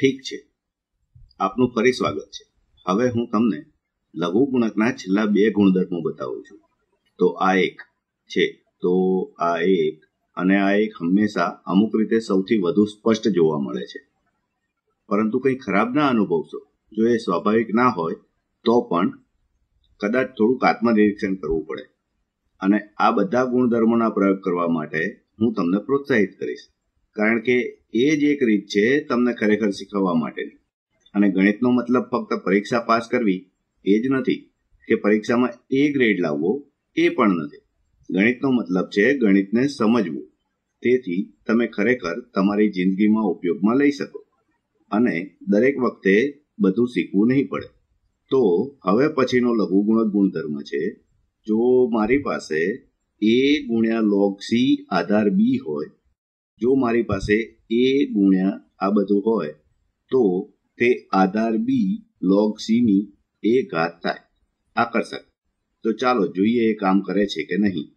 ઠીક છે. આપનું ફરી સ્વાગત છે. હવે હું તમને લઘુ ગુણકના છેલ્લા બે ગુણધર્મો બતાવું છું. તો આ એક છે. તો આ એક અને આ એક હંમેશા અમુક રીતે સૌથી વધુ સ્પષ્ટ જોવા મળે છે. પરંતુ કંઈ ખરાબ ના અનુભવશો. જો એ સ્વાભાવિક ના હોય, તો પણ કદાચ થોડુંક આત્મનિરીક્ષણ કરવું પડે. અને આ બધા ગુણધર્મોના પ્રયોગ કરવા માટે હું તમને પ્રોત્સાહિત કરીશ. કારણ કે એ જ એક રીત છે તમને ખરેખર શીખવવા માટેની. અને ગણિતનો મતલબ ફક્ત પરીક્ષા પાસ કરવી એ જ નથી. કે પરીક્ષામાં એ ગ્રેડ લાવવો એ પણ નથી. ગણિતનો મતલબ છે ગણિતને સમજવું. તેથી તમે ખરેખર તમારી જિંદગીમાં ઉપયોગમાં લઈ શકો. અને દરેક વખતે બધું શીખવું નહીં પડે. તો હવે પછીનો લઘુગુણક ગુણધર્મ છે, જો મારી પાસે એ ગુણ્યા લોગ સી આધાર બી હોય જો મારી પાસે એ ગુણ્યા આ બધું હોય, તો તે આધાર બી લોગ સીની એ ઘાત થાય. આકર્ષક. તો ચાલો જોઈએ એ કામ કરે છે કે નહીં.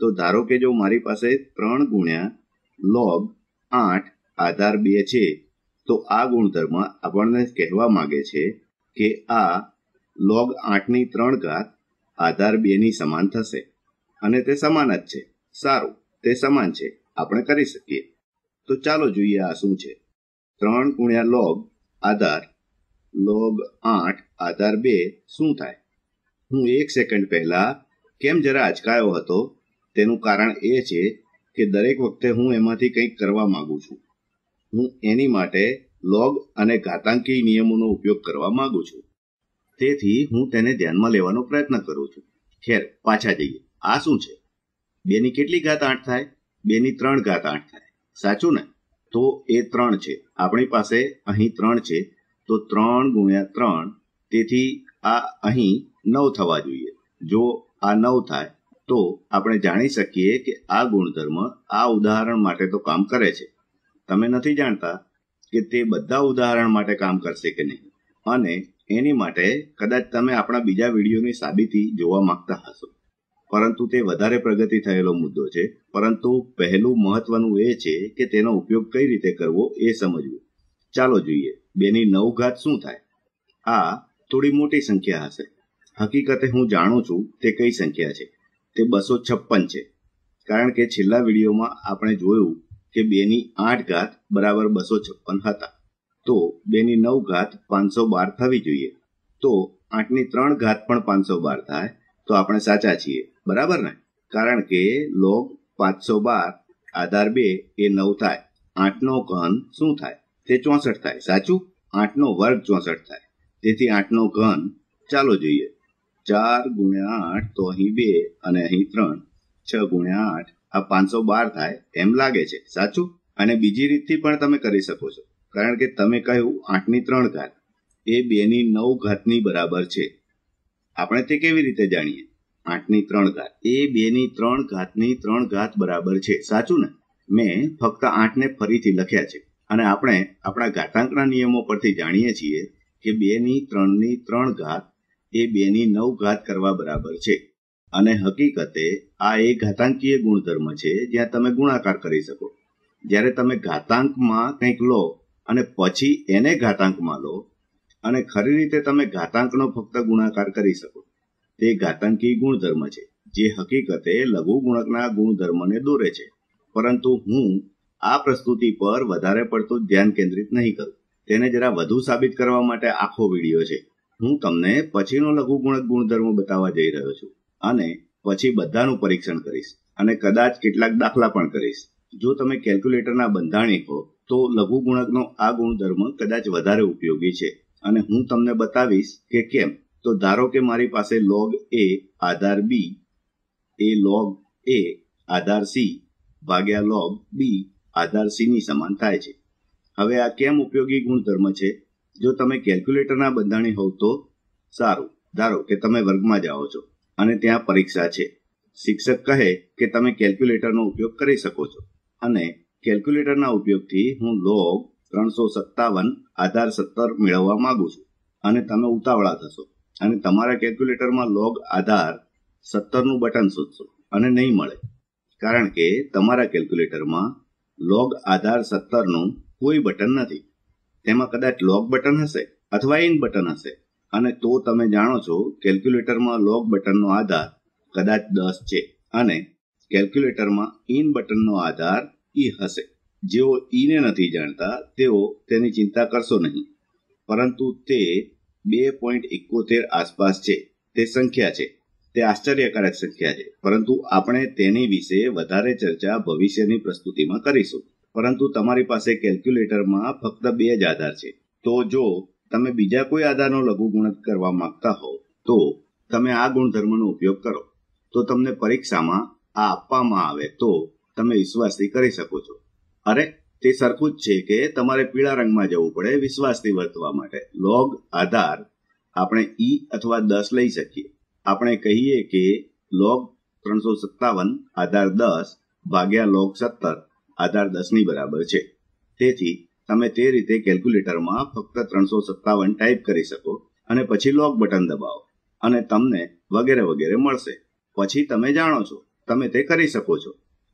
તો ધારો કે જો મારી પાસે ત્રણ ગુણ્યા લોગ આઠ આધાર બે છે, તો આ ગુણધર્મ આપણને કહેવા માંગે છે કે આ લોગ આઠની ત્રણ ઘાત આધાર બેની સમાન થશે. અને તે સમાન જ છે. સારું. તે સમાન છે. આપણે કરી શકીએ. તો ચાલો જોઈએ આ શું છે. ત્રણ ગુણ્યા લોગ આધાર લોગ આઠ આધાર બે શું થાય? હું એક સેકન્ડ પહેલા કેમ જરા અચકાયો હતો? તેનું કારણ એ છે કે દરેક વખતે હું એમાંથી કંઈક કરવા માંગુ છું. હું એની માટે લોગ અને ઘાતાંકી નિયમોનો ઉપયોગ કરવા માંગુ છું. તેથી હું તેને ધ્યાનમાં લેવાનો પ્રયત્ન કરું છું. ખેર, પાછા જઈએ. આ શું છે? બેની કેટલી ઘાત આઠ થાય? બેની ત્રણ ઘાત આઠ થાય. સાચું ને? તો એ ત્રણ છે. આપણી પાસે અહીં ત્રણ છે. તો ત્રણ ગુણ્યા ત્રણ, તેથી આ અહીં નવ થવા જોઈએ. જો આ નવ થાય, તો આપણે જાણી શકીએ કે આ ગુણધર્મ આ ઉદાહરણ માટે તો કામ કરે છે. તમે નથી જાણતા કે તે બધા ઉદાહરણ માટે કામ કરશે કે નહીં. અને એની માટે કદાચ તમે આપણા બીજા વિડીયોની સાબિતી જોવા માંગતા હશો. પરંતુ તે વધારે પ્રગતિ થયેલો મુદ્દો છે. પરંતુ પહેલું મહત્વનું એ છે કે તેનો ઉપયોગ કઈ રીતે કરવો એ સમજવું. ચાલો જોઈએ, બેની નવ ઘાત શું થાય? આ થોડી મોટી સંખ્યા હશે. હકીકતે હું જાણું છું તે કઈ સંખ્યા છે. તે બસો છપ્પન છે. કારણ કે છેલ્લા વિડીયોમાં આપણે જોયું કે બેની આઠ ઘાત બરાબર બસો છપ્પન હતા. તો બેની નવ ઘાત પાંચસો બાર થવી જોઈએ. તો આઠની ત્રણ ઘાત પણ પાંચસો બાર થાય. તો આપણે સાચા છીએ. બરાબર ને? કારણ કે લોગ પાંચસો બાર, આધાર બે, એ નવ થાય. આઠનો ઘન શું થાય? તે ચોસઠ થાય. સાચું? આઠનો વર્ગ ચોસઠ થાય. તેથી આઠનો ઘન, ચાલો જોઈએ. ચાર ગુણ્યા આઠ તો અહીં બે અને અહીં ત્રણ. છ ગુણ્યા આઠ, આ પાંચસો બાર થાય એમ લાગે છે. સાચું? અને બીજી રીતથી પણ તમે કરી શકો છો. કારણ કે તમે કહ્યું આઠની ત્રણ ઘાત. એ બેની નવ ઘાતની બરાબર છે. આપણે તે કેવી રીતે જાણીએ? આઠની ત્રણ ઘાત. એ બેની ત્રણ ઘાતની ત્રણ ઘાત બરાબર છે. સાચું ને? મેં ફક્ત આઠને ફરીથી લખ્યા છે. અને આપણે આપણા ઘાતાંકના નિયમો પરથી જાણીએ છીએ કે બેની ત્રણની ત્રણ ઘાત એ બેની નવ ઘાત કરવા બરાબર છે. અને હકીકતે આ એક ઘાતાંકીય ગુણધર્મ છે જ્યાં તમે ગુણાકાર કરી શકો. જ્યારે તમે ઘાતાંકમાં કંઈક લો અને પછી એને ઘાતાંકમાં લો અને ખરી રીતે તમે ઘાતાંકનો ફક્ત ગુણાકાર કરી શકો. તે ઘાતાંકી ગુણધર્મ છે, જે હકીકતે લઘુ ગુણકના ગુણધર્મને દોરે છે. પરંતુ હું આ પ્રસ્તુતિ પર વધારે પડતું ધ્યાન કેન્દ્રિત નહીં કરું. તેને જરા વધુ સાબિત કરવા માટે આખો વીડિયો છે. હું તમને પછીનો લઘુગુણક ગુણધર્મ બતાવવા જઈ રહ્યો છું અને પછી બધાનું પરીક્ષણ કરીશ અને કદાચ કેટલાક દાખલા પણ કરીશ. જો તમે કેલ્ક્યુલેટરના બંધાણી હો, તો લઘુગુણકનો આ ગુણધર્મ કદાચ વધારે ઉપયોગી છે. અને હું તમને બતાવીશ કે કેમ. તો ધારો કે મારી પાસે લોગ એ આધાર બી એ લોગ એ આધાર સી ભાગ્યા લોગ બી આધાર સીની સમાન થાય છે. હવે આ કેમ ઉપયોગી ગુણધર્મ છે? જો તમે કેલ્ક્યુલેટરના બંધાણી હોવ તો સારું. ધારો કે તમે વર્ગમાં જાઓ છો અને ત્યાં પરીક્ષા છે. શિક્ષક કહે કે તમે કેલ્ક્યુલેટરનો ઉપયોગ કરી શકો છો. અને કેલ્ક્યુલેટરના ઉપયોગથી હું લોગ ત્રણસો સત્તાવન, આધાર સત્તર મેળવવા માંગુ છું અને તમે ઉતાવળા થશો. અને તમારા કેલ્ક્યુલેટરમાં લોગ આધાર સત્તરનું બટન શોધશો અને નહીં મળે. કારણ કે તમારા કેલ્ક્યુલેટરમાં લોગ આધાર સત્તરનું કોઈ બટન નથી. તેમાં કદાચ લોગ બટન હશે અથવા ઇન બટન હશે. અને તો તમે જાણો છો કેલ્ક્યુલેટરમાં લોગ બટનનો આધાર કદાચ દસ છે અને કેલ્ક્યુલેટરમાં ઇન બટનનો આધાર ઈ હશે. જેઓ ઈને નથી જાણતા તેઓ તેની ચિંતા કરશો નહીં. પરંતુ તે બે પોઈન્ટ એકોતેર આસપાસ છે. તે સંખ્યા છે. તે આશ્ચર્યકારક સંખ્યા છે. પરંતુ આપણે તેની વિશે વધારે ચર્ચા ભવિષ્યની પ્રસ્તુતિમાં કરીશું. પરંતુ તમારી પાસે કેલ્ક્યુલેટરમાં ફક્ત બે જ આધાર છે. તો જો તમે બીજા કોઈ આધારનો લઘુગુણક કરવા માંગતા હો, તો તમે આ ગુણધર્મનો ઉપયોગ કરો. તો તમને પરીક્ષામાં આ આપવામાં આવે તો તમે વિશ્વાસથી કરી શકો છો. અરે તે સરખું જ છે કે તમારે પીળા રંગમાં જવું પડે વિશ્વાસથી વર્તવા માટે. લોગ આધાર આપણે ઈ અથવા દસ લઈ શકીએ. આપણે કહીએ કે લોગ ત્રણસો સત્તાવન, આધાર દસ ભાગ્યા લોગ સત્તર, આધાર દસની બરાબર છે. તેથી તમે તે રીતે કેલ્ક્યુલેટરમાં ફક્ત ત્રણસો સત્તાવન ટાઈપ કરી શકો અને પછી લોગ બટન દબાવો અને તમને વગેરે વગેરે મળશે. પછી તમે જાણો છો, તમે તે કરી શકો છો.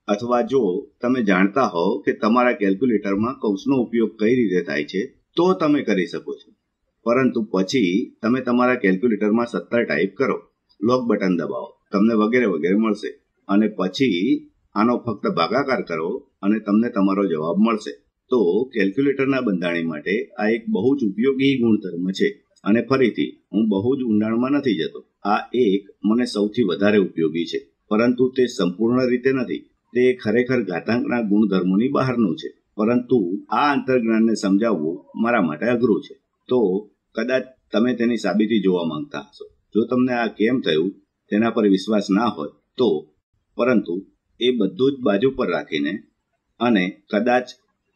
અથવા જો તમે જાણતા હોવ કે તમારા કેલ્ક્યુલેટરમાં કૌંસનો ઉપયોગ કઈ રીતે થાય છે, તો તમે કરી શકો છો. પરંતુ પછી તમે તમારા કેલ્ક્યુલેટરમાં સત્તર ટાઈપ કરો. લોક બટન દબાવો. તમને વગેરે વગેરે મળશે. અને પછી આનો ફક્ત ભાગાકાર કરો અને તમને તમારો જવાબ મળશે. તો કેલ્ક્યુલેટરના બંધાણી માટે આ એક બહુ જ ઉપયોગી ગુણધર્મ છે. અને ફરીથી, હું બહુ જ ઊંડાણમાં નથી જતો. આ એક મને સૌથી વધારે ઉપયોગી છે. પરંતુ તે સંપૂર્ણ રીતે નથી. તે ખરેખર ઘાતાંકના ગુણધર્મોની બહારનું છે. પરંતુ આ અંતર્જ્ઞાનને સમજાવવું મારા માટે અઘરું છે. તો કદાચ તમે તેની સાબિતી જોવા માંગતા હશો. જો તમને આ કેમ થયું, તેના પર વિશ્વાસ ના હોય, તો પરંતુ એ બધું જ બાજુ પર રાખીને અને કદાચ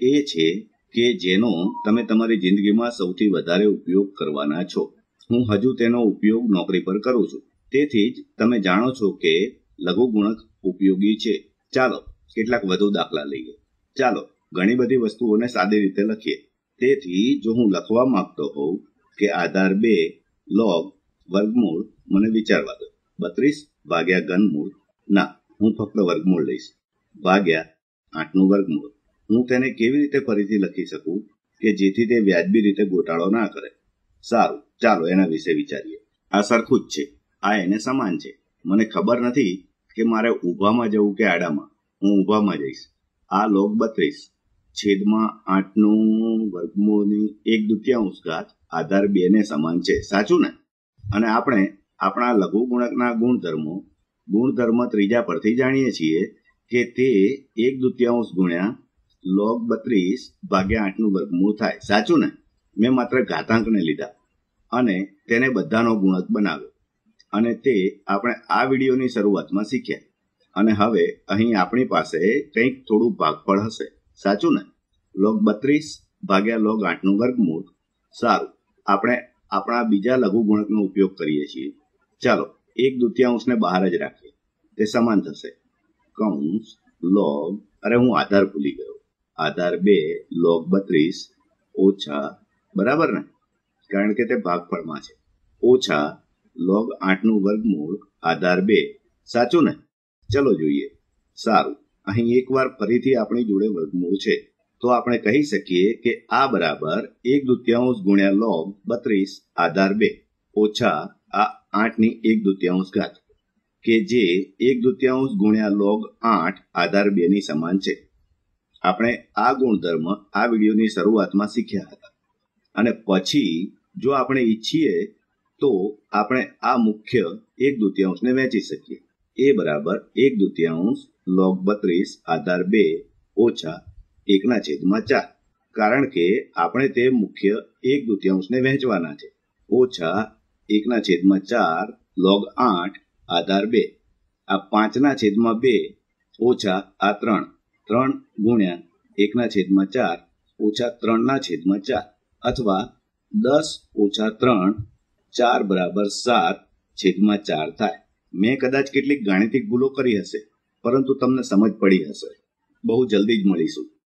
એ છે કે જેનો તમે તમારી જિંદગીમાં સૌથી વધારે ઉપયોગ કરવાના છો. હું હજુ તેનો ઉપયોગ નોકરી પર કરું છું. તેથી જ તમે જાણો છો કે લઘુગુણક ઉપયોગી છે. ચાલો કેટલાક વધુ દાખલા લઈએ. ચાલો ઘણી બધી વસ્તુઓને સાદી રીતે લખીએ. તેથી જો હું લખવા માંગતો હોઉં કે આધાર બે લોગ વર્ગમૂળ, મને વિચારવા દો. બત્રીસ ભાગ્યા ઘનમૂળ. ના, હું ફક્ત વર્ગમૂળ લઈશ. ભાગ્યા આઠનું વર્ગમૂળ. હું તેને કેવી રીતે ફરીથી લખી શકું કે જેથી તે વ્યાજબી રીતે ગોટાળો ના કરે? સારું, ચાલો એના વિશે વિચારીએ. આ સરખું જ છે. આ એને સમાન છે. મને ખબર નથી કે મારે ઊભામાં જવું કે આડામાં? હું ઊભામાં જઈશ. આ લોગ બત્રીસ. છેદમાં આઠનું વર્ગમૂળની એક દુત્યાંશ ઘાત આધાર બેને સમાન છે. સાચું ને? અને આપણે આપણા લઘુ ગુણકના ગુણધર્મો, ગુણધર્મ ત્રીજા પરથી જાણીએ છીએ કે તે એક દુત્યાંશ ગુણ્યા લોગ બત્રીસ ભાગ્યા આઠનું વર્ગમૂળ થાય. સાચું ને? મેં માત્ર ઘાતાંકને લીધા અને તેને બધાનો ગુણક બનાવ્યો. અને તે આપણે આ વિડીયોની શરૂઆતમાં શીખ્યા. અને હવે અહીં આપણી પાસે કંઈક થોડું ભાગફળ હશે. સાચું ને? લોગ બત્રીસ ભાગ્યા લોગ આઠનું વર્ગમૂળ. સારું. આપણે આપણા બીજા લઘુગુણકનો ઉપયોગ કરીએ છીએ. ચાલો, એક દુત્યાંશને બહાર જ રાખીએ. તે સમાન થશે. કૌંસ, લોગ, અરે હું આધાર ભૂલી ગયો. આધાર બે, લોગ બત્રીસ, ઓછા, બરાબર ને? કારણ કે તે ભાગફળમાં છે. ઓછા લોગ આઠનું વર્ગમૂળ, આધાર બે. સાચું ને? ચલો જોઈએ. સારું. અહીં એકવાર ફરીથી આપણી જોડે વર્ગમૂળ છે. તો આપણે કહી શકીએ કે આ બરાબર એક દુત્યાંશ ગુણ્યા લોગ બત્રીસ, આધાર બે. ઓછા આ આઠની એક દુત્યાંશ ઘાત, કે જે એક દુત્યાંશ ગુણ્યા લોગ આઠ, આધાર બે ની સમાન છે. આપણે આ ગુણધર્મ આ વિડીયોની શરૂઆતમાં શીખ્યા હતા. અને પછી જો આપણે ઈચ્છીએ તો આપણે આ મુખ્ય એક દુત્યાંશને વહેંચી શકીએ. એ બરાબર એક દુત્યાંશ લોગ બત્રીસ આધાર બે ઓછા એકના છેદમાં ચાર. કારણ કે આપણે તે મુખ્ય એક દુત્યાંશને વહેંચવાના છે. ઓછા એકના છેદમાં ચાર લોગ આઠ આધાર બે. આ પાંચના છેદમાં બે ઓછા આ ત્રણ. ત્રણ ગુણ્યા એકના છેદમાં ચાર ઓછા ત્રણના છેદમાં ચાર. અથવા દસ ઓછા ત્રણ ચાર બરાબર સાત છેદમાં ચાર થાય. મેં કદાચ કેટલીક ગાણિતિક ભૂલો કરી હશે, પરંતુ તમને સમજ પડી હશે. બહુ જલ્દી જ મળીશું.